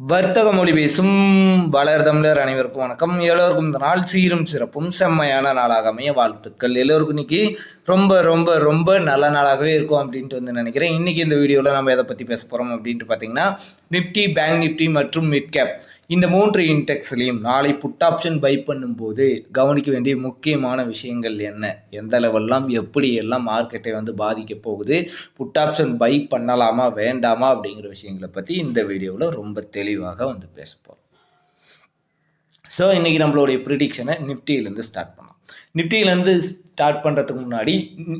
வர்த்தக மொழி பேசும் வளர் தமிழர் அனைவருக்கும் வணக்கம். எல்லோருக்கும் இந்த நாள் சீரும் சிறப்பும் செம்மையான நாளாக அமைய வாழ்த்துக்கள். எல்லோருக்கும் இன்னைக்கு ரொம்ப ரொம்ப ரொம்ப நல்ல நாளாகவே இருக்கும் அப்படின்ட்டு வந்து நினைக்கிறேன். இன்னைக்கு இந்த வீடியோவில் நம்ம எதை பற்றி பேச போகிறோம் அப்படின்ட்டு பார்த்தீங்கன்னா நிப்டி பேங்க் நிப்டி மற்றும் மிட் கேப் இந்த மூன்று இன்டெக்ஸ்லையும் நாளை புட் ஆப்ஷன் பை பண்ணும்போது கவனிக்க வேண்டிய முக்கியமான விஷயங்கள் என்ன? எந்த லெவல்லாம் எப்படி எல்லாம் மார்க்கெட்டை வந்து பாதிக்க போகுது? புட் ஆப்ஷன் பை பண்ணலாமா வேண்டாமா அப்படிங்கிற விஷயங்களை பற்றி இந்த வீடியோவில் ரொம்ப தெளிவாக வந்து பேச போகிறோம் ஸோ இன்றைக்கி நம்மளுடைய ப்ரிடிக்ஷனை நிஃப்டியிலேருந்து ஸ்டார்ட் பண்ணலாம். நிஃப்டியிலேருந்து ஸ்டார்ட் பண்ணுறதுக்கு முன்னாடி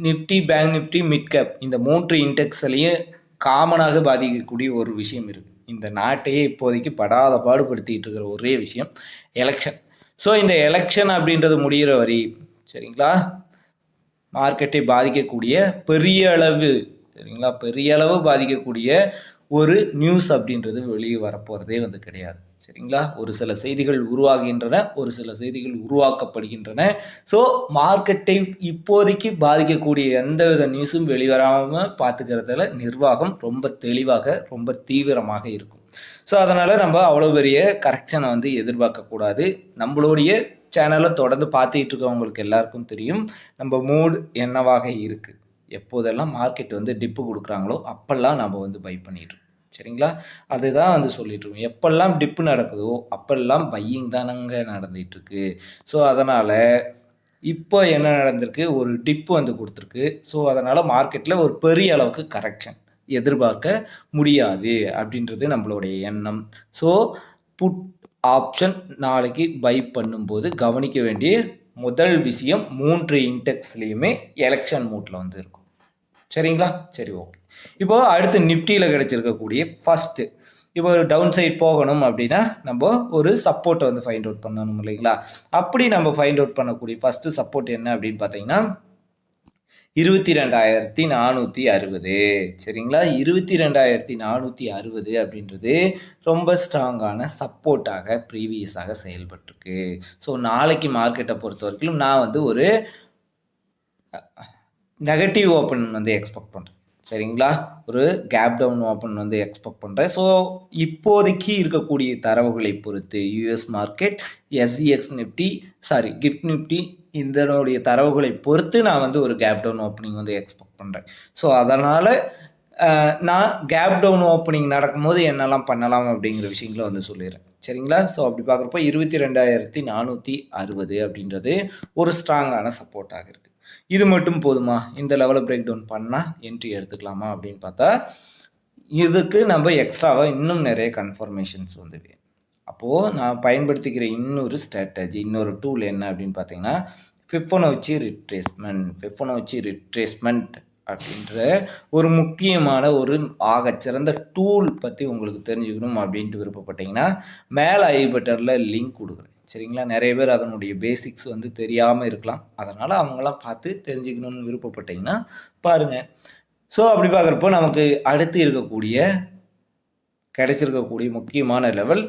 Nifty bank Nifty mid cap இந்த மூன்று இன்டெக்ஸ்லையும் காமனாக பாதிக்கக்கூடிய ஒரு விஷயம் இருக்குது இந்த நாட்டையே இப்போதைக்கு படாத பாடுபடுத்திக்கிட்டு இருக்கிற ஒரே விஷயம் எலெக்ஷன் ஸோ இந்த எலெக்ஷன் அப்படின்றது முடிகிற வரி சரிங்களா? மார்க்கெட்டை பாதிக்கக்கூடிய பெரிய அளவு சரிங்களா? பெரிய அளவு பாதிக்கக்கூடிய ஒரு நியூஸ் அப்படின்றது வெளியே வரப்போகிறதே வந்து கிடையாது. சரிங்களா? ஒரு சில செய்திகள் உருவாகின்றன ஒரு சில செய்திகள் உருவாக்கப்படுகின்றன. ஸோ மார்க்கெட்டை இப்போதைக்கு பாதிக்கக்கூடிய எந்த வித நியூஸும் வெளிவராமல் பார்த்துக்கிறதுல நிர்வாகம் ரொம்ப தெளிவாக ரொம்ப தீவிரமாக இருக்கும். ஸோ அதனால் நம்ம அவ்வளோ பெரிய கரெக்ஷனை வந்து எதிர்பார்க்கக்கூடாது நம்மளுடைய சேனலை தொடர்ந்து பார்த்துட்டு இருக்கவங்களுக்கு எல்லாருக்கும் தெரியும் நம்ம மூட் என்னவாக இருக்குது எப்போதெல்லாம் மார்க்கெட் வந்து டிப்பு கொடுக்குறாங்களோ அப்போல்லாம் நம்ம வந்து பை பண்ணிட்டுருக்கோம் சரிங்களா? அதுதான் வந்து சொல்லிட்டுருக்கோம் எப்பெல்லாம் டிப்பு நடக்குதோ அப்பெல்லாம் பையிங் தானங்க நடந்துகிட்ருக்கு ஸோ அதனால் இப்போ என்ன நடந்திருக்கு? ஒரு டிப்பு வந்து கொடுத்துருக்கு. ஸோ அதனால் மார்க்கெட்டில் ஒரு பெரிய அளவுக்கு கரெக்ஷன் எதிர்பார்க்க முடியாது அப்படின்றது நம்மளுடைய எண்ணம். ஸோ புட் ஆப்ஷன் நாளைக்கு பை பண்ணும்போது கவனிக்க வேண்டிய முதல் விஷயம் மூன்று இன்டெக்ஸ்லேயுமே எலெக்ஷன் மூட்டில் வந்து இருக்கும். சரிங்களா? சரி ஓகே இப்போ அடுத்து நிஃப்டியில் கிடைச்சிருக்கக்கூடிய ஃபஸ்ட்டு இப்போ ஒரு டவுன் சைட் போகணும் அப்படின்னா நம்ம ஒரு சப்போர்ட்டை வந்து ஃபைண்ட் அவுட் பண்ணணும் இல்லைங்களா? அப்படி நம்ம ஃபைண்ட் அவுட் பண்ணக்கூடிய ஃபஸ்ட்டு சப்போர்ட் என்ன அப்படின்னு பார்த்தீங்கன்னா இருபத்தி ரெண்டாயிரத்தி நானூற்றி அறுபது. சரிங்களா? இருபத்தி ரெண்டாயிரத்தி நானூற்றி அறுபது அப்படின்றது ரொம்ப ஸ்ட்ராங்கான சப்போர்ட்டாக ப்ரீவியஸாக செயல்பட்டிருக்கு. ஸோ நாளைக்கு மார்க்கெட்டை பொறுத்த வரைக்கும் நான் வந்து ஒரு நெகட்டிவ் ஓப்பன் வந்து எக்ஸ்பெக்ட் பண்ணுறேன் சரிங்களா? ஒரு கேப் டவுன் ஓப்பன் வந்து எக்ஸ்பெக்ட் பண்ணுறேன் ஸோ இப்போதைக்கு இருக்கக்கூடிய தரவுகளை பொறுத்து US market SGX Nifty sorry gift Nifty இதனுடைய தரவுகளை பொறுத்து நான் வந்து ஒரு கேப் டவுன் ஓப்பனிங் வந்து எக்ஸ்பெக்ட் பண்ணுறேன் ஸோ அதனால் நான் கேப் டவுன் ஓப்பனிங் நடக்கும்போது என்னெல்லாம் பண்ணலாம் அப்படிங்கிற விஷயங்களை வந்து சொல்லிடுறேன். சரிங்களா? ஸோ அப்படி பார்க்குறப்போ இருபத்தி ரெண்டாயிரத்தி நானூற்றி அறுபது அப்படின்றது ஒரு ஸ்ட்ராங்கான சப்போர்ட்டாக இருக்குது இது மட்டும் போதுமா? இந்த லெவலில் பிரேக் டவுன் பண்ணால் என்ட்ரி எடுத்துக்கலாமா அப்படின்னு பார்த்தா இதுக்கு நம்ம எக்ஸ்ட்ராவாக இன்னும் நிறைய கன்ஃபர்மேஷன்ஸ் வந்து வேணும் அப்போது நான் பயன்படுத்திக்கிற இன்னொரு ஸ்ட்ராட்டஜி இன்னொரு டூல் என்ன அப்படின்னு பார்த்தீங்கன்னா ஃபிஃபனோச்சி ரிட்ரேஸ்மெண்ட் ஃபிஃபனோச்சி ரிட்ரேஸ்மெண்ட் அப்படின்ற ஒரு முக்கியமான ஒரு ஆகச்சிறந்த டூல் பற்றி உங்களுக்கு தெரிஞ்சுக்கணும் அப்படின்ட்டு விருப்பப்பட்டீங்கன்னா மேலே ஐ பட்டனில் லிங்க் கொடுக்குறேன். சரிங்களா? நிறைய பேர் அதனுடைய பேசிக்ஸ் வந்து தெரியாமல் இருக்கலாம். அதனால் அவங்களாம் பார்த்து தெரிஞ்சுக்கணும்னு விருப்பப்பட்டீங்கன்னா பாருங்கள் ஸோ அப்படி பார்க்குறப்போ நமக்கு அடுத்து இருக்கக்கூடிய கிடைச்சிருக்கக்கூடிய முக்கியமான லெவல்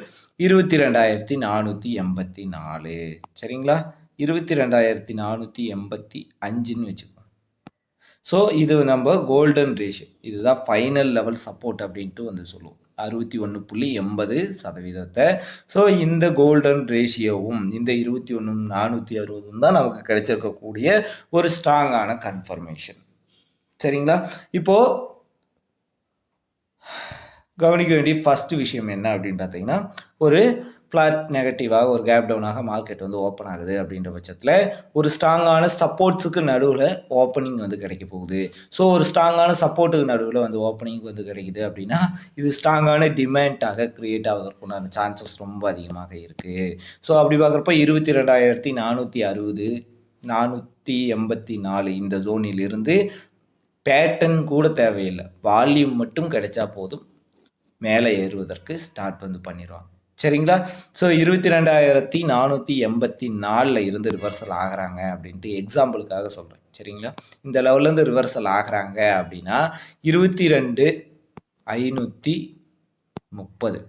இருபத்தி ரெண்டாயிரத்தி நானூற்றி எண்பத்தி நாலு. சரிங்களா? இருபத்தி ரெண்டாயிரத்தி நானூற்றி எண்பத்தி அஞ்சுன்னு வச்சுக்கோங்க. ஸோ இது நம்ம கோல்டன் ரேஷியோ இதுதான் ஃபைனல் லெவல் சப்போர்ட் அப்படின்ட்டு வந்து சொல்லுவோம். அறுபத்தி ஒன்று புள்ளி எண்பது சதவீதத்தை. ஸோ இந்த கோல்டன் ரேஷியோவும் இந்த இருபத்தி ஒன்று நானூற்றி அறுபதும் தான் நமக்கு கிடைச்சிருக்கக்கூடிய ஒரு ஸ்ட்ராங்கான கன்ஃபர்மேஷன் சரிங்களா? இப்போது கவனிக்க வேண்டிய ஃபஸ்ட்டு விஷயம் என்ன அப்படின்னு பார்த்தீங்கன்னா ஒரு ஃப்ளாட் நெகட்டிவாக ஒரு கேப் டவுனாக மார்க்கெட் வந்து ஓப்பன் ஆகுது அப்படின்ற பட்சத்தில் ஒரு ஸ்ட்ராங்கான சப்போர்ட்ஸுக்கு நடுவில் ஓப்பனிங் வந்து கிடைக்க போகுது. ஸோ ஒரு ஸ்ட்ராங்கான சப்போர்ட்டுக்கு நடுவில் வந்து ஓப்பனிங் வந்து கிடைக்குது அப்படின்னா இது ஸ்ட்ராங்கான டிமாண்டாக க்ரியேட் ஆவதற்குண்டான சான்சஸ் ரொம்ப அதிகமாக இருக்குது ஸோ அப்படி பார்க்குறப்ப இருபத்தி ரெண்டாயிரத்தி நானூற்றி அறுபது நானூற்றி எண்பத்தி நாலு இந்த ஜோனிலிருந்து பேட்டன் கூட தேவையில்லை. வால்யூம் மட்டும் கிடைச்சா போதும். மேலே ஏறுவதற்கு ஸ்டார்ட் வந்து பண்ணிடுவாங்க. சரிங்களா? ஸோ இருபத்தி ரெண்டாயிரத்தி நானூற்றி எண்பத்தி நாலில் இருந்து ரிவர்சல் ஆகிறாங்க அப்படின்ட்டு எக்ஸாம்பிளுக்காக சொல்கிறேன் சரிங்களா? இந்த லெவல்லேருந்து ரிவர்சல் ஆகிறாங்க அப்படின்னா இருபத்தி ரெண்டு ஐநூற்றி முப்பது.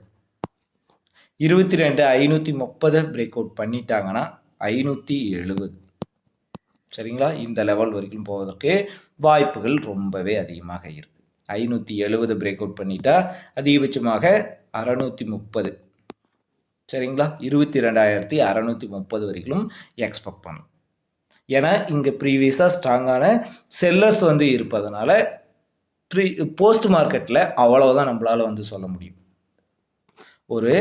இருபத்தி ரெண்டு ஐநூற்றி முப்பதை பிரேக் அவுட் பண்ணிட்டாங்கன்னா ஐநூற்றி எழுபது. சரிங்களா? இந்த லெவல் வரைக்கும் போவதற்கு வாய்ப்புகள் ரொம்பவே அதிகமாக இருக்குது ஐநூற்றி எழுபது பிரேக் அவுட் பண்ணிட்டா அதிகபட்சமாக அறநூற்றி முப்பது. சரிங்களா? இருபத்தி ரெண்டாயிரத்தி அறநூற்றி முப்பது வரைக்கும் எக்ஸ்பெக்ட் பண்ணும். ஏன்னா இங்கே ப்ரீவியஸாக ஸ்ட்ராங்கான செல்லர்ஸ் வந்து இருப்பதனால ப்ரீ போஸ்ட் மார்க்கெட்டில் அவ்வளவுதான் நம்மளால் வந்து சொல்ல முடியும். ஒரு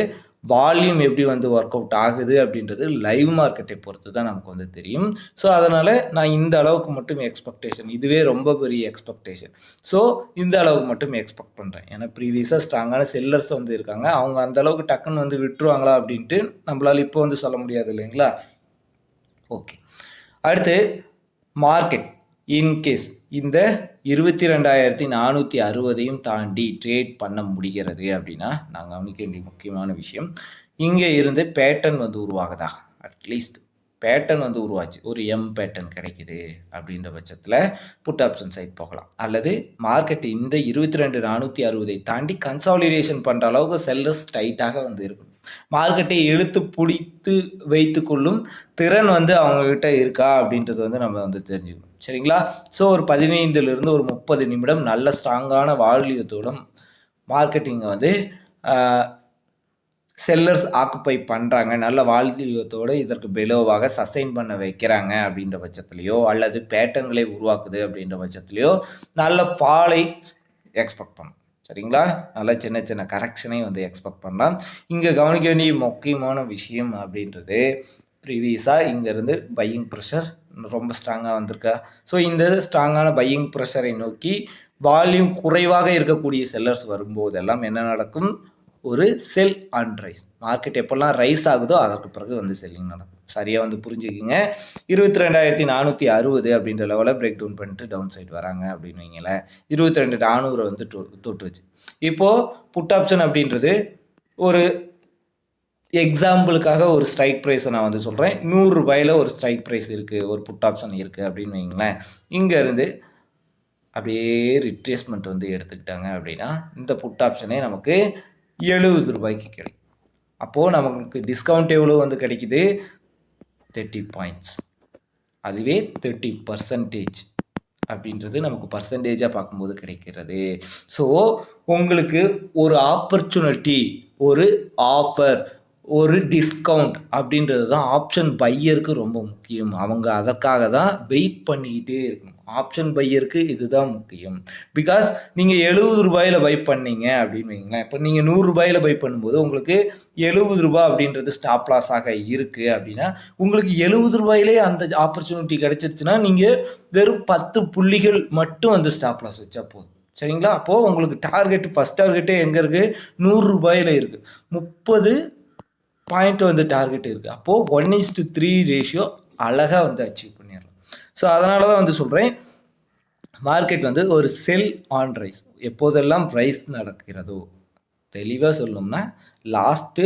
வால்யூம் எப்படி வந்து ஒர்க் அவுட் ஆகுது அப்படின்றது லைவ் மார்க்கெட்டை பொறுத்து தான் நமக்கு வந்து தெரியும். ஸோ அதனால் நான் இந்த அளவுக்கு மட்டும் எக்ஸ்பெக்டேஷன் இதுவே ரொம்ப பெரிய எக்ஸ்பெக்டேஷன் ஸோ இந்த அளவுக்கு மட்டும் எக்ஸ்பெக்ட் பண்ணுறேன் ஏன்னா ப்ரீவியஸாக ஸ்ட்ராங்கான செல்லர்ஸ் வந்து இருக்காங்க. அவங்க அந்த அளவுக்கு டக்குன்னு வந்து விட்டுருவாங்களா அப்படின்ட்டு நம்மளால் இப்போ வந்து சொல்ல முடியாது இல்லைங்களா? ஓகே அடுத்து மார்க்கெட் இன்கேஸ் இந்த இருபத்தி ரெண்டாயிரத்தி நானூற்றி அறுபதையும் தாண்டி ட்ரேட் பண்ண முடிகிறது அப்படின்னா நாங்கள் கவனிக்க வேண்டிய முக்கியமான விஷயம். இங்கே இருந்து பேட்டர்ன் வந்து உருவாகுதா? அட்லீஸ்ட் பேட்டர்ன் வந்து உருவாச்சு. ஒரு எம் பேட்டர்ன் கிடைக்குது அப்படின்ற பட்சத்தில் புட் ஆப்ஷன் சைட் போகலாம். அல்லது மார்க்கெட் இந்த இருபத்தி ரெண்டு நானூற்றி அறுபதை தாண்டி கன்சாலிடேஷன் பண்ணுற அளவுக்கு செல்லர்ஸ் டைட்டாக வந்து இருக்கணும். மார்க்கெட்டை இழுத்து பிடித்து வைத்து கொள்ளும் திறன் வந்து அவங்கக்கிட்ட இருக்கா அப்படின்றது வந்து நம்ம வந்து தெரிஞ்சுக்கணும். சரிங்களா? ஸோ ஒரு பதினைந்துலேருந்து ஒரு முப்பது நிமிடம் நல்ல ஸ்ட்ராங்கான வால்யூத்தோட மார்க்கெட்டிங்கை வந்து செல்லர்ஸ் ஆக்குப்பை பண்ணுறாங்க நல்ல வால்யூத்தோடு இதற்கு பெலோவாக சஸ்டைன் பண்ண வைக்கிறாங்க அப்படின்ற பட்சத்துலையோ அல்லது பேட்டர்ன்களை உருவாக்குது அப்படின்ற பட்சத்துலையோ நல்ல ஃபாலை எக்ஸ்பெக்ட் பண்ணும். சரிங்களா? நல்ல சின்ன சின்ன கரெக்ஷனை வந்து எக்ஸ்பெக்ட் பண்ணலாம். இங்கே கவனிக்க வேண்டிய முக்கியமான விஷயம் அப்படின்றது ப்ரீவியஸாக இங்கேருந்து பையிங் ப்ரெஷர் ரொம்ப ஸ்ட்ராங்காக வந்திருக்கா. ஸோ இந்த ஸ்ட்ராங்கான பையிங் ப்ரெஷரை நோக்கி வால்யூம் குறைவாக இருக்கக்கூடிய செல்லர்ஸ் வரும்போதெல்லாம் என்ன நடக்கும்? ஒரு செல் ஆன் ரைஸ் மார்க்கெட் எப்போல்லாம் ரைஸ் ஆகுதோ அதற்கு பிறகு வந்து செல்லிங் நடக்கும். சரியாக வந்து புரிஞ்சுக்கிங்க. இருபத்தி ரெண்டாயிரத்தி நானூற்றி அறுபது அப்படின்ற லெவலில் பிரேக் டவுன் பண்ணிட்டு டவுன் சைட் வராங்க அப்படின்னு வைங்களேன். இருபத்தி ரெண்டு நானூறு வந்து தொட்டுருச்சு. இப்போது புட் ஆப்ஷன் அப்படின்றது ஒரு எக்ஸாம்பிளுக்காக ஒரு ஸ்ட்ரைக் ப்ரைஸை நான் வந்து சொல்கிறேன் நூறுரூபாயில் ஒரு ஸ்ட்ரைக் ப்ரைஸ் இருக்குது ஒரு புட் ஆப்ஷன் இருக்குது அப்படின்னு வைங்களேன் இங்கேருந்து அப்படியே ரிட்ரேஸ்மெண்ட் வந்து எடுத்துக்கிட்டாங்க அப்படின்னா இந்த புட் ஆப்ஷனே நமக்கு எழுபது ரூபாய்க்கு கிடைக்கும். அப்போது நமக்கு டிஸ்கவுண்ட் எவ்வளோ வந்து கிடைக்குது? தேர்ட்டி பாயிண்ட்ஸ் அதுவே தேர்ட்டி பர்சன்டேஜ் அப்படின்றது நமக்கு பர்சன்டேஜாக பார்க்கும்போது கிடைக்கிறது. ஸோ உங்களுக்கு ஒரு ஆப்பர்ச்சுனிட்டி ஒரு ஆஃபர் ஒரு டிஸ்கவுண்ட் அப்படின்றது தான் ஆப்ஷன் பையருக்கு ரொம்ப முக்கியம். அவங்க அதற்காக தான் வெயிட் பண்ணிக்கிட்டே இருக்கணும். ஆப்ஷன் பையருக்கு இதுதான் முக்கியம். பிகாஸ் நீங்கள் எழுபது ரூபாயில் பை பண்ணீங்க அப்படின்னு வைங்களேன் இப்போ நீங்கள் நூறுரூபாயில் பை பண்ணும்போது உங்களுக்கு எழுபது ரூபாய் அப்படின்றது ஸ்டாப் லாஸாக இருக்குது அப்படின்னா உங்களுக்கு எழுபது ரூபாயிலே அந்த ஆப்பர்ச்சுனிட்டி கிடச்சிருச்சுன்னா நீங்கள் வெறும் பத்து புள்ளிகள் மட்டும் வந்து ஸ்டாப் லாஸ் வச்சா போதும். சரிங்களா? அப்போது உங்களுக்கு டார்கெட் ஃபஸ்ட் டார்கெட்டே எங்கே இருக்குது நூறுரூபாயில் இருக்குது முப்பது பாயிண்ட் வந்து டார்கெட் இருக்குது அப்போது one is to three ratio அழகாக வந்து அச்சீவ் பண்ணிடலாம். ஸோ அதனால தான் வந்து சொல்கிறேன் மார்க்கெட் வந்து ஒரு செல் ஆன் ரைஸ் எப்போதெல்லாம் ரைஸ் நடக்கிறதோ தெளிவாக சொல்லணும்னா லாஸ்ட்டு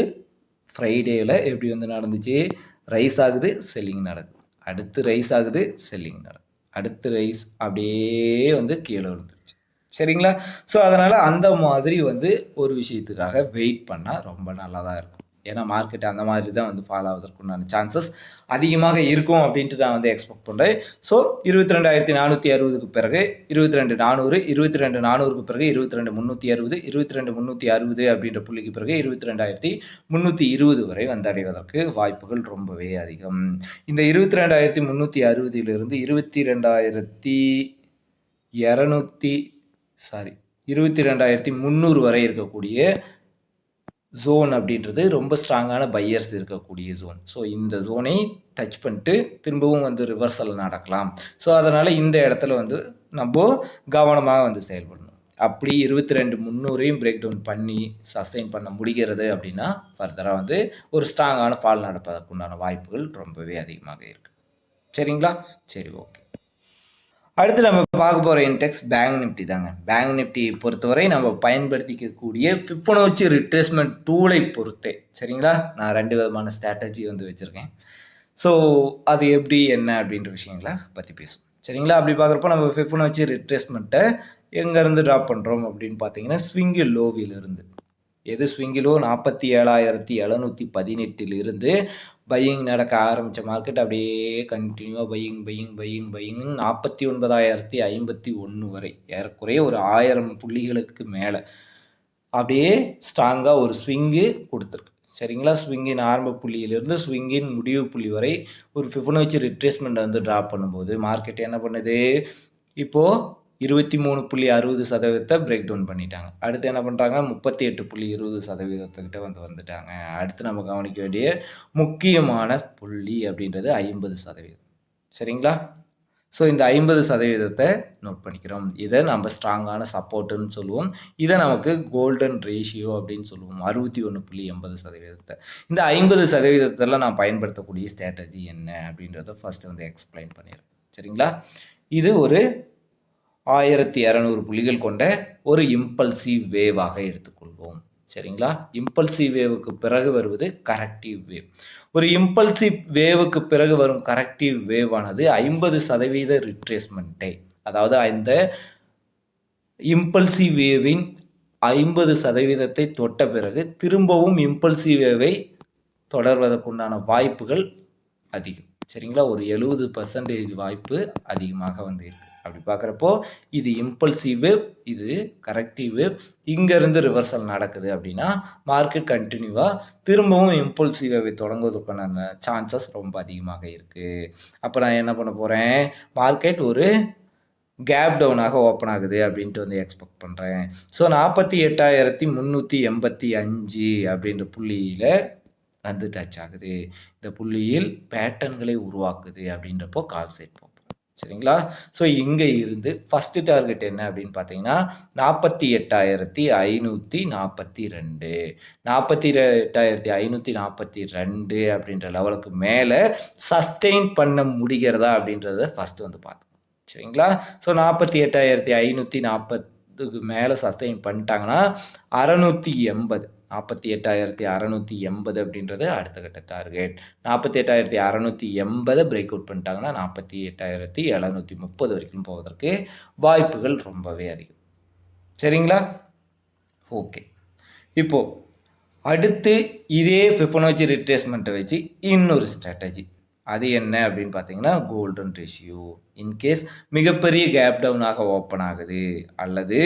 ஃப்ரைடேவில் எப்படி வந்து நடந்துச்சு? ரைஸ் ஆகுது செல்லிங் நடக்குது. அடுத்து ரைஸ் ஆகுது செல்லிங் நடக்குது. அடுத்து ரைஸ் அப்படியே வந்து கீழே விழுந்துருச்சு. சரிங்களா? ஸோ அதனால் அந்த மாதிரி வந்து ஒரு விஷயத்துக்காக வெயிட் பண்ணால் ரொம்ப நல்லா தான் இருக்கும். ஏன்னா மார்க்கெட் அந்த மாதிரி தான் வந்து ஃபாலோ ஆவதற்குண்டான சான்சஸ் அதிகமாக இருக்கும் அப்படின்ட்டு நான் வந்து எக்ஸ்பெக்ட் பண்ணுறேன் ஸோ இருபத்தி ரெண்டாயிரத்தி நானூற்றி அறுபதுக்கு பிறகு இருபத்தி ரெண்டு நானூறு இருபத்தி ரெண்டு நானூறுக்கு பிறகு இருபத்தி ரெண்டு முந்நூற்றி அறுபது இருபத்தி ரெண்டு முந்நூற்றி அறுபது அப்படின்ற புள்ளிக்கு பிறகு இருபத்தி ரெண்டாயிரத்தி முந்நூற்றி இருபது வரை வந்தடைவதற்கு வாய்ப்புகள் ரொம்பவே அதிகம். இந்த இருபத்தி ரெண்டாயிரத்தி முந்நூற்றி அறுபதிலிருந்து இருபத்தி ரெண்டாயிரத்தி இரநூத்தி சாரி இருபத்தி ரெண்டாயிரத்தி முந்நூறு வரை இருக்கக்கூடிய ஜோன் அப்படின்றது ரொம்ப ஸ்ட்ராங்கான பையர்ஸ் இருக்கக்கூடிய ஜோன் ஸோ இந்த ஜோனை டச் பண்ணிட்டு திரும்பவும் வந்து ரிவர்சல் நடக்கலாம். ஸோ அதனால் இந்த இடத்துல வந்து நம்ம கவனமாக வந்து செயல்படணும். அப்படி இருபத்தி ரெண்டு முந்நூறையும் பிரேக் டவுன் பண்ணி சஸ்டைன் பண்ண முடிகிறது அப்படின்னா ஃபர்தராக வந்து ஒரு ஸ்ட்ராங்கான பால் நடப்பதற்குண்டான வாய்ப்புகள் ரொம்பவே அதிகமாக இருக்குது சரிங்களா? சரி ஓகே அடுத்து நம்ம பார்க்க போகிற இன்டெக்ஸ் பேங்க் நிஃப்டி தாங்க. பேங்க் நிஃப்டி பொறுத்தவரை நம்ம பயன்படுத்திக்கக்கூடிய ஃபிஃபனோச்சி ரிட்ரேஸ்மெண்ட் டூலை பொறுத்தே. சரிங்களா? நான் ரெண்டு விதமான ஸ்ட்ராட்டஜி வந்து வச்சுருக்கேன். ஸோ அது எப்படி என்ன அப்படின்ற விஷயங்களை பற்றி பேசுவோம். சரிங்களா? அப்படி பார்க்குறப்போ நம்ம ஃபிஃபனோச்சி ரிட்ரேஸ்மெண்ட்டை எங்கேருந்து ட்ராப் பண்ணுறோம் அப்படின்னு பார்த்தீங்கன்னா ஸ்விங்கு லோவிலிருந்து எது ஸ்விங்கிலோ நாற்பத்தி ஏழாயிரத்தி எழுநூற்றி பதினெட்டிலிருந்து பையிங் நடக்க ஆரம்பித்த மார்க்கெட் அப்படியே கண்டினியூவாக பையிங் பையிங் பையிங் பையிங் நாற்பத்தி ஒன்பதாயிரத்தி ஐம்பத்தி ஒன்று வரை. ஏறக்குறைய ஒரு ஆயிரம் புள்ளிகளுக்கு மேலே. அப்படியே ஸ்ட்ராங்காக ஒரு ஸ்விங்கு கொடுத்துருக்கு. சரிங்களா? ஸ்விங்கின் ஆரம்ப புள்ளியிலிருந்து ஸ்விங்கின் முடிவு புள்ளி வரை ஒரு ஃபிஃபனோச்சி ரிட்ரேஸ்மெண்ட் வந்து ட்ராப் பண்ணும்போது மார்க்கெட் என்ன பண்ணுது? இப்போது இருபத்தி மூணு புள்ளி அறுபது சதவீதத்தை பிரேக் டவுன் பண்ணிட்டாங்க. அடுத்து என்ன பண்ணுறாங்க முப்பத்தி எட்டு புள்ளி இருபது சதவீதத்துக்கிட்ட வந்து வந்துட்டாங்க. அடுத்து நம்ம கவனிக்க வேண்டிய முக்கியமான புள்ளி அப்படின்றது ஐம்பது சதவீதம். சரிங்களா? ஸோ இந்த ஐம்பது சதவீதத்தை நோட் பண்ணிக்கிறோம். இதை நம்ம ஸ்ட்ராங்கான சப்போர்ட்டுன்னு சொல்லுவோம். இதை நமக்கு கோல்டன் ரேஷியோ அப்படின்னு சொல்லுவோம். அறுபத்தி ஒன்று புள்ளி எண்பது சதவீதத்தை. இந்த ஐம்பது சதவீதத்தில் நான் பயன்படுத்தக்கூடிய ஸ்ட்ராட்டஜி என்ன அப்படின்றத ஃபஸ்ட்டு வந்து எக்ஸ்பிளைன் பண்ணிடுறேன். சரிங்களா? இது ஒரு ஆயிரத்தி இரநூறு புள்ளிகள் கொண்ட ஒரு இம்பல்சிவ் வேவாக எடுத்துக்கொள்வோம். சரிங்களா? இம்பல்சிவ் வேவுக்கு பிறகு வருவது கரெக்டிவ் வேவ் ஒரு இம்பல்சிவ் வேவுக்கு பிறகு வரும் கரெக்டிவ் வேவானது ஐம்பது சதவீத ரிட்ரேஸ்மெண்ட்டை அதாவது அந்த இம்பல்சிவ் வேவின் ஐம்பது சதவீதத்தை தொட்ட பிறகு திரும்பவும் இம்பல்சிவ் வேவை தொடர்வதற்குண்டான வாய்ப்புகள் அதிகம். சரிங்களா? ஒரு எழுபது பர்சன்டேஜ் வாய்ப்பு அதிகமாக வந்து இருக்கு. அப்படி பார்க்குறப்போ இது இம்பல்சிவ் வேவ் இது கரெக்டிவ் வேவ் இங்கேருந்து ரிவர்சல் நடக்குது அப்படின்னா மார்க்கெட் கண்டினியூவாக திரும்பவும் இம்பல்சிவ் வேவை தொடங்குவதற்கான சான்சஸ் ரொம்ப அதிகமாக இருக்குது அப்போ நான் என்ன பண்ண போகிறேன் மார்க்கெட் ஒரு கேப் டவுனாக ஓப்பன் ஆகுது அப்படின்ட்டு வந்து எக்ஸ்பெக்ட் பண்ணுறேன் ஸோ நாற்பத்தி எட்டாயிரத்தி முந்நூற்றி எண்பத்தி அஞ்சு அப்படின்ற புள்ளியில் வந்து டச் ஆகுது. இந்த புள்ளியில் பேட்டர்ன்களை உருவாக்குது அப்படின்றப்போ கால் செட் சரிங்களா? ஸோ இங்கே இருந்து ஃபஸ்ட்டு டார்கெட் என்ன அப்படின்னு பார்த்தீங்கன்னா நாற்பத்தி எட்டாயிரத்தி ஐநூற்றி நாற்பத்தி ரெண்டு. நாற்பத்தி எட்டாயிரத்தி ஐநூற்றி நாற்பத்தி ரெண்டு அப்படின்ற லெவலுக்கு மேலே சஸ்டெயின் பண்ண முடிகிறதா அப்படின்றத ஃபஸ்ட்டு வந்து பார்த்தோம் சரிங்களா? ஸோ நாற்பத்தி எட்டாயிரத்தி ஐநூற்றி நாற்பத்துக்கு மேலே சஸ்டெயின் பண்ணிட்டாங்கன்னா அறநூற்றி எண்பது. நாற்பத்தி எட்டாயிரத்தி அறநூற்றி எண்பது அப்படின்றது அடுத்த கட்ட டார்கெட் நாற்பத்தி எட்டாயிரத்தி அறநூற்றி எண்பதை பிரேக் அவுட் பண்ணிட்டாங்கன்னா நாற்பத்தி எட்டாயிரத்தி எழுநூற்றி முப்பது வரைக்கும் போவதற்கு வாய்ப்புகள் ரொம்பவே அதிகம். சரிங்களா? ஓகே இப்போது அடுத்து இதே ஃபிஃபனோச்சி ரிட்ரேஸ்மெண்ட்டை வச்சு இன்னொரு ஸ்ட்ராட்டஜி அது என்ன அப்படின்னு பார்த்தீங்கன்னா கோல்டன் ரேஷியோ இன்கேஸ் மிகப்பெரிய கேப் டவுனாக ஓப்பன் ஆகுது அல்லது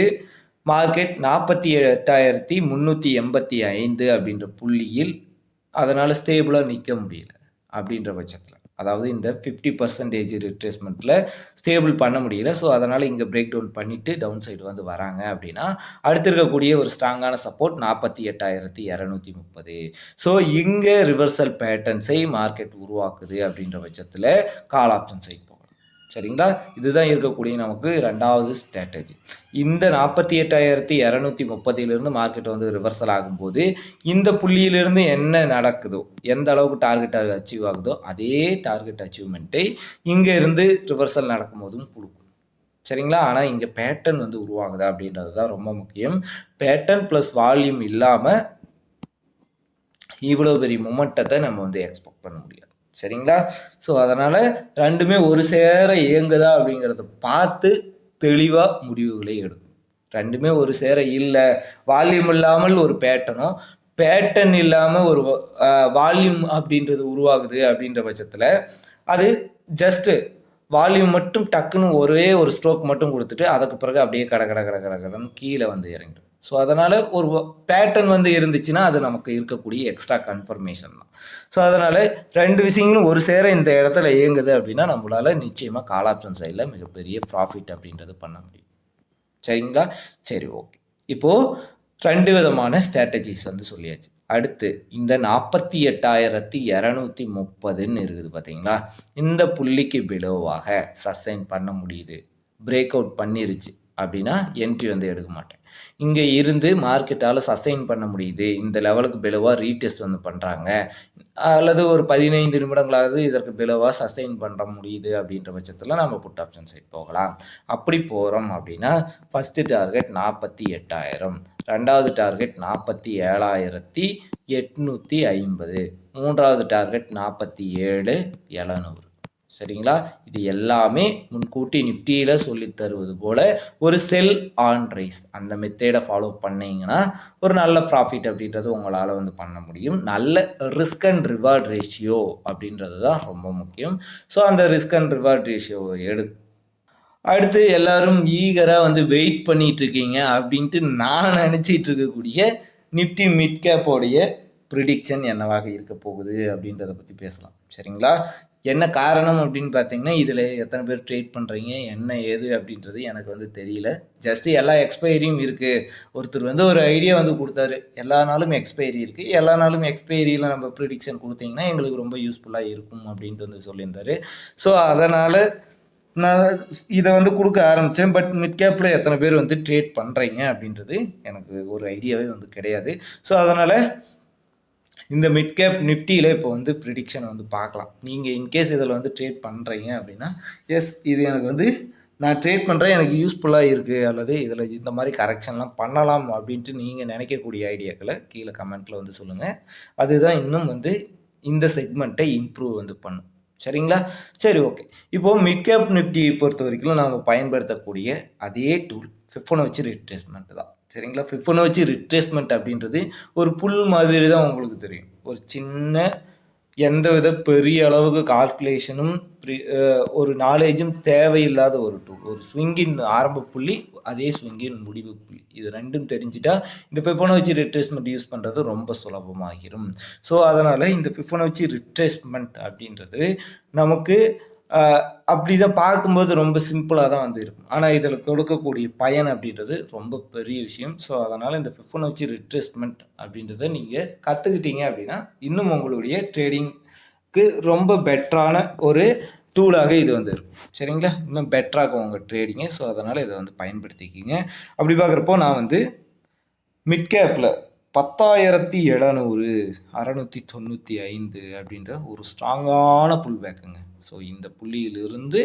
மார்க்கெட் நாற்பத்தி எட்டாயிரத்தி முந்நூற்றி எண்பத்தி ஐந்து அப்படின்ற புள்ளியில் அதனால் ஸ்டேபிளாக நிற்க முடியல அப்படின்ற பட்சத்தில். அதாவது இந்த ஃபிஃப்டி பர்சன்டேஜ் ரிட்ரேஸ்மெண்ட்டில் ஸ்டேபிள் பண்ண முடியல. ஸோ அதனால் இங்கே பிரேக் டவுன் பண்ணிவிட்டு டவுன் சைடு வந்து வராங்க அப்படின்னா அடுத்திருக்கக்கூடிய ஒரு ஸ்ட்ராங்கான சப்போர்ட் நாற்பத்தி எட்டாயிரத்தி இரநூத்தி முப்பது. ஸோ இங்கே ரிவர்சல் பேட்டர்ன்ஸை மார்க்கெட் உருவாக்குது அப்படின்ற பட்சத்தில் கால் ஆப்ஷன் சைட் சரிங்களா? இதுதான் இருக்கக்கூடிய நமக்கு ரெண்டாவது ஸ்ட்ராட்டஜி இந்த நாற்பத்தி எட்டாயிரத்தி இரநூத்தி முப்பதிலிருந்து மார்க்கெட் வந்து ரிவர்சல் ஆகும்போது இந்த புள்ளியிலிருந்து என்ன நடக்குதோ எந்த அளவுக்கு டார்கெட் அச்சீவ் ஆகுதோ அதே டார்கெட் அச்சீவ்மெண்ட்டை இங்கே இருந்து ரிவர்சல் நடக்கும்போதும் கொடுக்கும். சரிங்களா? ஆனால் இங்கே பேட்டர்ன் வந்து உருவாகுதா அப்படின்றது தான் ரொம்ப முக்கியம். பேட்டர்ன் ப்ளஸ் வால்யூம் இல்லாமல் இவ்வளோ பெரிய மொமெண்டத்தை நம்ம வந்து எக்ஸ்பெக்ட் பண்ண முடியாது. சரிங்களா? ஸோ அதனால் ரெண்டுமே ஒரு சேர இயங்குதா அப்படிங்கிறத பார்த்து தெளிவாக முடிவுகளை எடுக்கும். ரெண்டுமே ஒரு சேர இல்லை. வால்யூம் இல்லாமல் ஒரு பேட்டனும் பேட்டன் இல்லாமல் ஒரு வால்யூம் அப்படின்றது உருவாகுது அப்படின்ற பட்சத்தில் அது ஜஸ்ட்டு வால்யூம் மட்டும் டக்குன்னு ஒரே ஒரு ஸ்ட்ரோக் மட்டும் கொடுத்துட்டு அதுக்கு பிறகு அப்படியே கட கட கட கட கடன்னு கீழே வந்து இறங்கிடும். ஸோ அதனால் ஒரு பேட்டர்ன் வந்து இருந்துச்சுன்னா அது நமக்கு இருக்கக்கூடிய எக்ஸ்ட்ரா கன்ஃபர்மேஷன் தான். ஸோ அதனால் ரெண்டு விஷயங்களும் ஒரு சேர இந்த இடத்துல இயங்குது அப்படின்னா நம்மளால் நிச்சயமாக கால் ஆப்ஷன் சைடில் மிகப்பெரிய ப்ராஃபிட் அப்படின்றது பண்ண முடியும். சரிங்களா? சரி ஓகே இப்போது ரெண்டு விதமான ஸ்ட்ராட்டஜிஸ் வந்து சொல்லியாச்சு. அடுத்து இந்த நாற்பத்தி எட்டாயிரத்தி இரநூத்தி முப்பதுன்னு இருக்குது பார்த்தீங்களா இந்த புள்ளிக்கு பிலோவாக சஸ்டைன் பண்ண முடியுது. பிரேக் அவுட் பண்ணிருச்சு. அப்படின்னா என்ட்ரி வந்து எடுக்க மாட்டேன். இங்கே இருந்து மார்க்கெட்டால் சஸ்டெயின் பண்ண முடியுது. இந்த லெவலுக்கு பிலோவாக ரீடெஸ்ட் வந்து பண்ணுறாங்க அல்லது ஒரு பதினைந்து நிமிடங்களாவது இதற்கு பிலோவாக சஸ்டெயின் பண்ண முடியுது அப்படின்ற பட்சத்தில் நம்ம புட் ஆப்ஷன் சைட் போகலாம். அப்படி போகிறோம் அப்படின்னா ஃபஸ்ட்டு டார்கெட் நாற்பத்தி எட்டாயிரம். ரெண்டாவது டார்கெட் நாற்பத்தி ஏழாயிரத்தி எட்நூற்றி ஐம்பது. மூன்றாவது டார்கெட் நாற்பத்தி ஏழு எழுநூறு. சரிங்களா? இது எல்லாமே முன்கூட்டி நிஃப்டியில் சொல்லி தருவது போல ஒரு செல் ஆன் ரைஸ் அந்த மெத்தேடை ஃபாலோ பண்ணிங்கன்னா ஒரு நல்ல ப்ராஃபிட் அப்படின்றது உங்களால் வந்து பண்ண முடியும். நல்ல ரிஸ்க் அண்ட் ரிவார்ட் ரேஷியோ அப்படின்றது தான் ரொம்ப முக்கியம். ஸோ அந்த ரிஸ்க் அண்ட் ரிவார்ட் ரேஷியோவை எடு. அடுத்து எல்லாரும் ஈகராக வந்து வெயிட் பண்ணிட்டு இருக்கீங்க அப்படின்ட்டு நான் நினச்சிட்டு இருக்கக்கூடிய நிஃப்டி மிட் கேப்போடைய ப்ரிடிக்ஷன் என்னவாக இருக்க போகுது அப்படின்றத பற்றி பேசலாம். சரிங்களா? என்ன காரணம் அப்படின்னு பார்த்தீங்கன்னா இதில் எத்தனை பேர் ட்ரேட் பண்ணுறீங்க என்ன ஏது அப்படின்றது எனக்கு வந்து தெரியல. ஜஸ்ட்டு எல்லா எக்ஸ்பைரியும் இருக்குது ஒருத்தர் வந்து ஒரு ஐடியா வந்து கொடுத்தாரு. எல்லா நாளும் எக்ஸ்பைரி இருக்குது எல்லா நாளும் எக்ஸ்பைரியில் நம்ம ப்ரிடிக்ஷன் கொடுத்தீங்கன்னா எங்களுக்கு ரொம்ப யூஸ்ஃபுல்லாக இருக்கும் அப்படின்ட்டு வந்து சொல்லியிருந்தாரு. ஸோ அதனால் நான் இதை வந்து கொடுக்க ஆரம்பித்தேன் பட் மிட் கேப்பில் எத்தனை பேர் வந்து ட்ரேட் பண்ணுறீங்க அப்படின்றது எனக்கு ஒரு ஐடியாவே வந்து கிடையாது. ஸோ அதனால் இந்த மிட் கேப் நிஃப்டியில் இப்போ வந்து ப்ரிடிக்ஷனை வந்து பார்க்கலாம். நீங்கள் இன்கேஸ் இதில் வந்து ட்ரேட் பண்ணுறீங்க அப்படின்னா எஸ் இது எனக்கு வந்து நான் ட்ரேட் பண்ணுறேன் எனக்கு யூஸ்ஃபுல்லாக இருக்குது அல்லது இதில் இந்த மாதிரி கரெக்ஷன்லாம் பண்ணலாம் அப்படின்ட்டு நீங்கள் நினைக்கக்கூடிய ஐடியாக்களை கீழே கமெண்ட்டில் வந்து சொல்லுங்கள் அதுதான் இன்னும் வந்து இந்த செக்மெண்ட்டை இம்ப்ரூவ் வந்து பண்ணும். சரிங்களா? சரி ஓகே இப்போது மிட் கேப் பொறுத்த வரைக்கும் நாம் பயன்படுத்தக்கூடிய அதே டூல் ஃபிஃபனோச்சி ரிட்ரேஸ்மெண்ட் தான். சரிங்களா? ஃபிஃபனோச்சி ரிட்ரேஸ்மெண்ட் அப்படின்றது ஒரு புல் மாதிரி தான் உங்களுக்கு தெரியும். ஒரு சின்ன எந்த வித பெரிய அளவுக்கு கால்குலேஷனும் ஒரு நாலேஜும் தேவையில்லாத ஒரு டூல் ஒரு ஸ்விங்கின் ஆரம்ப புள்ளி அதே ஸ்விங்கின் முடிவு புள்ளி. இது ரெண்டும் தெரிஞ்சிட்டா இந்த ஃபிஃபனோச்சி ரிட்ரேஸ்மெண்ட் யூஸ் பண்ணுறது ரொம்ப சுலபமாகிரும். ஸோ அதனால் இந்த ஃபிஃபனோச்சி ரிட்ரேஸ்மெண்ட் அப்படின்றது நமக்கு அப்படி தான் பார்க்கும்போது ரொம்ப சிம்பிளாக தான் வந்து இருக்கும். ஆனால் இதில் கொடுக்கக்கூடிய பயன் அப்படின்றது ரொம்ப பெரிய விஷயம். ஸோ அதனால் இந்த ஃபிஃபனோச்சி ரிட்ரேஸ்மெண்ட் அப்படின்றத நீங்கள் கற்றுக்கிட்டீங்க அப்படின்னா இன்னும் உங்களுடைய ட்ரேடிங்க்கு ரொம்ப பெட்டரான ஒரு டூலாக இது வந்து இருக்கும். சரிங்களா? இன்னும் பெட்டராகும் உங்கள் ட்ரேடிங்கு ஸோ அதனால் இதை வந்து பயன்படுத்திக்கிங்க. அப்படி பார்க்குறப்போ நான் வந்து மிட் கேப்பில் பத்தாயிரத்தி எழுநூறு அறநூற்றி தொண்ணூற்றி ஐந்து அப்படின்ற ஒரு ஸ்ட்ராங்கான புல் பேக்குங்க ஸோ இந்த புள்ளியிலிருந்து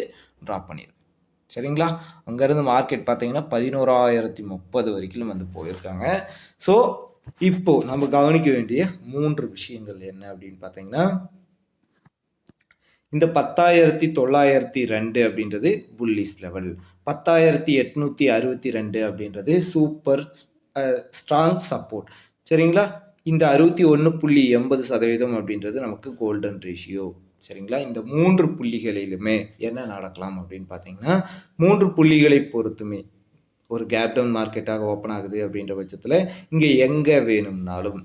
ட்ராப் பண்ணிடுங்க சரிங்களா? அங்கேருந்து மார்க்கெட் பார்த்தீங்கன்னா பதினோராயிரத்தி முப்பது வரைக்கும் வந்து போயிருக்காங்க. ஸோ இப்போ நம்ம கவனிக்க வேண்டிய மூன்று விஷயங்கள் என்ன அப்படின்னு பார்த்தீங்கன்னா இந்த பத்தாயிரத்தி தொள்ளாயிரத்தி ரெண்டு அப்படின்றது புல்லிஸ் லெவல் பத்தாயிரத்தி எட்நூற்றி அறுபத்தி ரெண்டு அப்படின்றது சூப்பர் ஸ்ட்ராங் சப்போர்ட் சரிங்களா? இந்த அறுபத்தி ஒன்று புள்ளி எண்பது சதவீதம் அப்படின்றது நமக்கு கோல்டன் ரேஷியோ சரிங்களா? இந்த மூன்று புள்ளிகளிலுமே என்ன நடக்கலாம் அப்படின்னு பார்த்தீங்கன்னா மூன்று புள்ளிகளை பொறுத்துமே ஒரு கேப் டவுன் மார்க்கெட்டாக ஓப்பன் ஆகுது அப்படின்ற பட்சத்தில் இங்கே எங்கே வேணும்னாலும்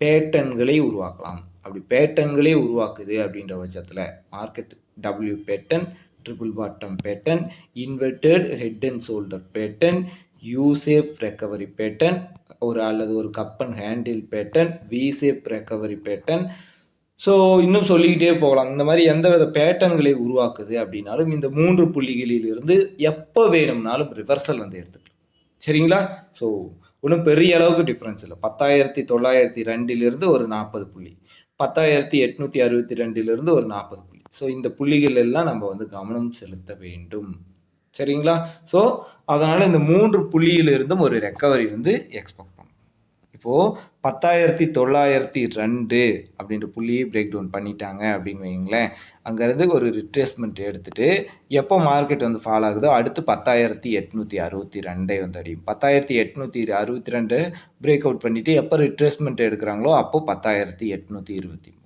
பேட்டன்களை உருவாக்கலாம். அப்படி பேட்டன்களே உருவாக்குது அப்படின்ற பட்சத்தில் market W pattern triple bottom pattern inverted head and shoulder pattern U shape recovery pattern ஒரு அல்லது ஒரு cup and handle pattern V shape recovery pattern so இன்னும் சொல்லிக்கிட்டே போகலாம். இந்த மாதிரி எந்த வித பேட்டர்ன்களை உருவாக்குது அப்படின்னாலும் இந்த மூன்று புள்ளிகளிலிருந்து எப்போ வேணும்னாலும் ரிவர்சல் வந்து எடுத்துக்கலாம். சரிங்களா? ஸோ ஒன்றும் பெரிய அளவுக்கு டிஃப்ரென்ஸ் இல்லை. பத்தாயிரத்தி தொள்ளாயிரத்தி ரெண்டிலிருந்து ஒரு நாற்பது புள்ளி. பத்தாயிரத்தி எட்நூற்றி அறுபத்தி ரெண்டிலிருந்து ஒரு நாற்பது புள்ளி. ஸோ இந்த புள்ளிகள் எல்லாம் நம்ம வந்து கவனம் செலுத்த வேண்டும். சரிங்களா? ஸோ அதனால் இந்த மூன்று புள்ளியிலிருந்தும் ஒரு ரெக்கவரி வந்து எக்ஸ்பெக்ட் இப்போது பத்தாயிரத்தி தொள்ளாயிரத்தி ரெண்டு அப்படின்ற புள்ளியை பிரேக் டவுன் பண்ணிட்டாங்க அப்படின்னு வைங்களேன் அங்கேருந்து ஒரு ரிட்ரேஸ்மெண்ட் எடுத்துகிட்டு எப்போ மார்க்கெட் வந்து ஃபால் ஆகுதோ அடுத்து பத்தாயிரத்தி எட்நூற்றி அறுபத்தி ரெண்டே வந்து அடியும். பத்தாயிரத்தி எட்நூற்றி அறுபத்தி ரெண்டு பிரேக் அவுட் பண்ணிவிட்டு எப்போ ரிட்ரேஸ்மெண்ட் எடுக்கிறாங்களோ அப்போ பத்தாயிரத்தி எட்நூற்றி இருபத்தி மூணு.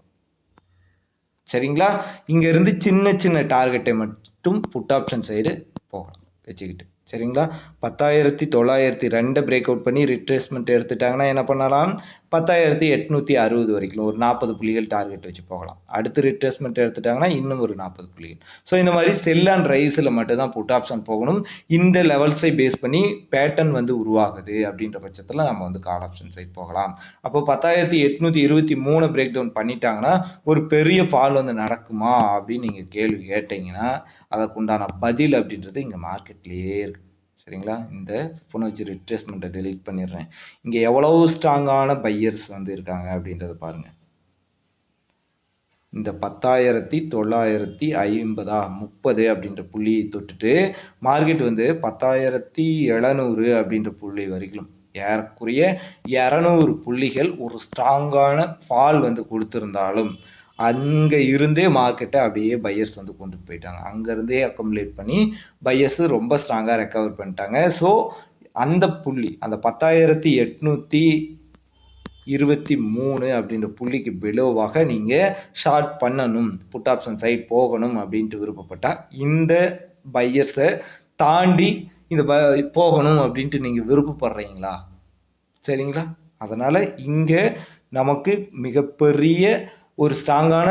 சரிங்களா? இங்கேருந்து சின்ன சின்ன டார்கெட்டை மட்டும் புட் ஆப்ஷன் சைடு போகலாம். வச்சுக்கிட்டு. சரிங்களா? பத்தாயிரத்தி தொள்ளாயிரத்தி ரெண்டை பிரேக் அவுட் பண்ணி ரிட்ரேஸ்மெண்ட் எடுத்துட்டாங்கன்னா என்ன பண்ணலாம்? பத்தாயிரத்தி எட்நூற்றி அறுபது வரைக்கும் ஒரு நாற்பது புள்ளிகள் டார்கெட் வச்சு போகலாம். அடுத்து ரிட்ரேஸ்மெண்ட் எடுத்துட்டாங்கன்னா இன்னும் ஒரு நாற்பது புள்ளிகள். ஸோ இந்த மாதிரி செல் அண்ட் ரைஸில் மட்டும்தான் புட் ஆப்ஷன் போகணும். இந்த லெவல்ஸை பேஸ் பண்ணி பேட்டர்ன் வந்து உருவாகுது அப்படின்ற பட்சத்தில் நம்ம வந்து கால் ஆப்ஷன் சைட் போகலாம். அப்போ பத்தாயிரத்தி எட்நூற்றி இருபத்தி மூணு பிரேக் டவுன் பண்ணிட்டாங்கன்னா ஒரு பெரிய ஃபால் வந்து நடக்குமா அப்படின்னு நீங்கள் கேள்வி கேட்டீங்கன்னா அதற்குண்டான பதில் அப்படின்றது இங்கே மார்க்கெட்லேயே இருக்குது சரிங்களா? இந்த ஃபிபொனாச்சி ரிட்ரேஸ்மெண்ட்டை டெலீட் பண்ணிடுறேன். இங்கே எவ்வளவு ஸ்ட்ராங்கான பையர்ஸ் வந்து இருக்காங்க அப்படின்றத பாருங்கள் இந்த பத்தாயிரத்தி தொள்ளாயிரத்தி ஐம்பதா முப்பது அப்படின்ற புள்ளியை தொட்டுட்டு மார்க்கெட் வந்து பத்தாயிரத்தி எழுநூறு அப்படின்ற புள்ளி வரைக்கும். ஏறக்குறைய இரநூறு புள்ளிகள் ஒரு ஸ்ட்ராங்கான ஃபால் வந்து கொடுத்துருந்தாலும் அங்கே இருந்தே மார்க்கெட்டை அப்படியே பையர்ஸ் வந்து கொண்டு போயிட்டாங்க. அங்கேருந்தே அக்கமுலேட் பண்ணி பையர்ஸ் ரொம்ப ஸ்ட்ராங்காக ரெக்கவர் பண்ணிட்டாங்க. ஸோ அந்த புள்ளி அந்த பத்தாயிரத்தி எட்நூற்றி இருபத்தி மூணு அப்படின்ற புள்ளிக்கு பிலோவாக நீங்கள் ஷார்ட் பண்ணணும் புட் ஆப்ஷன் சைட் போகணும் அப்படின்ட்டு விருப்பப்பட்டால் இந்த பையர்ஸை தாண்டி இந்த ப போகணும் அப்படின்ட்டு நீங்கள் விருப்பப்படுறீங்களா? சரிங்களா? அதனால் இங்கே நமக்கு மிகப்பெரிய ஒரு ஸ்ட்ராங்கான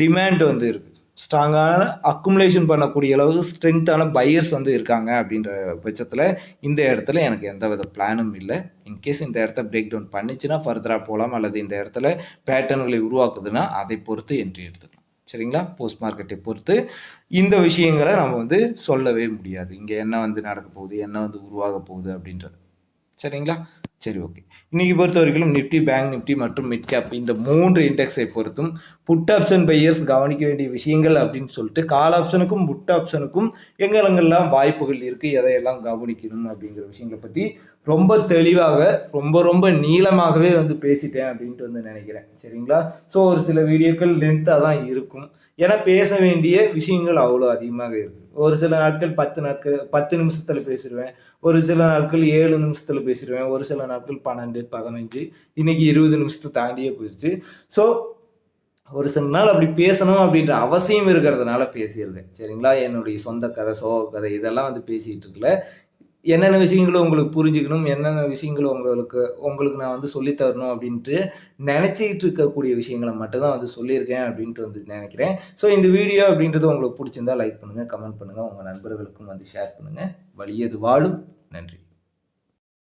டிமாண்ட் வந்து இருக்குது ஸ்ட்ராங்கான அக்குமுலேஷன் பண்ணக்கூடிய அளவுக்கு ஸ்ட்ரென்த்தான பையர்ஸ் வந்து இருக்காங்க அப்படின்ற பட்சத்தில் இந்த இடத்துல எனக்கு எந்த வித பிளானும் இல்லை இன்கேஸ் இந்த இடத்த பிரேக் டவுன் பண்ணிச்சுன்னா ஃபர்தராக போகலாம் அல்லது இந்த இடத்துல பேட்டர்ன்களை உருவாக்குதுன்னா அதை பொறுத்து என்ட்ரி எடுத்துக்கலாம். சரிங்களா? போஸ்ட் மார்க்கெட்டை பொறுத்து இந்த விஷயங்களை நம்ம வந்து சொல்லவே முடியாது. இங்கே என்ன வந்து நடக்க போகுது என்ன வந்து உருவாக போகுது அப்படின்றது. சரிங்களா? சரி ஓகே இன்றைக்கி பொறுத்த வரைக்கும் நிஃப்டி பேங்க் நிஃப்டி மற்றும் மிட் கேப் இந்த மூன்று இண்டெக்ஸை பொறுத்தும் புட் ஆப்ஷன் பையர்ஸ் கவனிக்க வேண்டிய விஷயங்கள் அப்படின்னு சொல்லிட்டு கால் ஆப்ஷனுக்கும் புட் ஆப்ஷனுக்கும் எங்கெங்கெல்லாம் வாய்ப்புகள் இருக்குது எதையெல்லாம் கவனிக்கணும் அப்படிங்கிற விஷயங்களை பற்றி ரொம்ப தெளிவாக ரொம்ப ரொம்ப நீளமாகவே வந்து பேசிட்டேன் அப்படின்ட்டு வந்து நினைக்கிறேன். சரிங்களா? ஸோ ஒரு சில வீடியோக்கள் லென்த்தாக தான் இருக்கும். ஏன்னா பேச வேண்டிய விஷயங்கள் அவ்வளோ அதிகமாக இருக்குது ஒரு சில நாட்கள் பத்து நாட்கள் பத்து நிமிஷத்தில் பேசிடுவேன். ஒரு சில நாட்கள் ஏழு நிமிஷத்தில் பேசிடுவேன். ஒரு சில நாட்கள் பன்னெண்டு பதினஞ்சு இன்னைக்கு இருபது நிமிஷத்தை தாண்டியே போயிடுச்சு ஸோ ஒரு சில நாள் அப்படி பேசணும் அப்படின்ற அவசியம் இருக்கிறதுனால பேசிடுவேன் சரிங்களா? என்னுடைய சொந்த கதை சோக கதை இதெல்லாம் வந்து பேசிகிட்டு இருக்கல. என்னென்ன விஷயங்களும் உங்களுக்கு புரிஞ்சுக்கணும் என்னென்ன விஷயங்களும் உங்களுக்கு உங்களுக்கு நான் வந்து சொல்லித் தரணும் அப்படின்ட்டு நினச்சிக்கிட்டு இருக்கக்கூடிய விஷயங்களை மட்டும்தான் வந்து சொல்லியிருக்கேன் அப்படின்ட்டு வந்து நினைக்கிறேன். ஸோ இந்த வீடியோ அப்படின்றது உங்களுக்கு பிடிச்சிருந்தா லைக் பண்ணுங்கள் கமெண்ட் பண்ணுங்கள் உங்கள் நண்பர்களுக்கும் வந்து ஷேர் பண்ணுங்கள் வழியது வாழும்? நன்றி.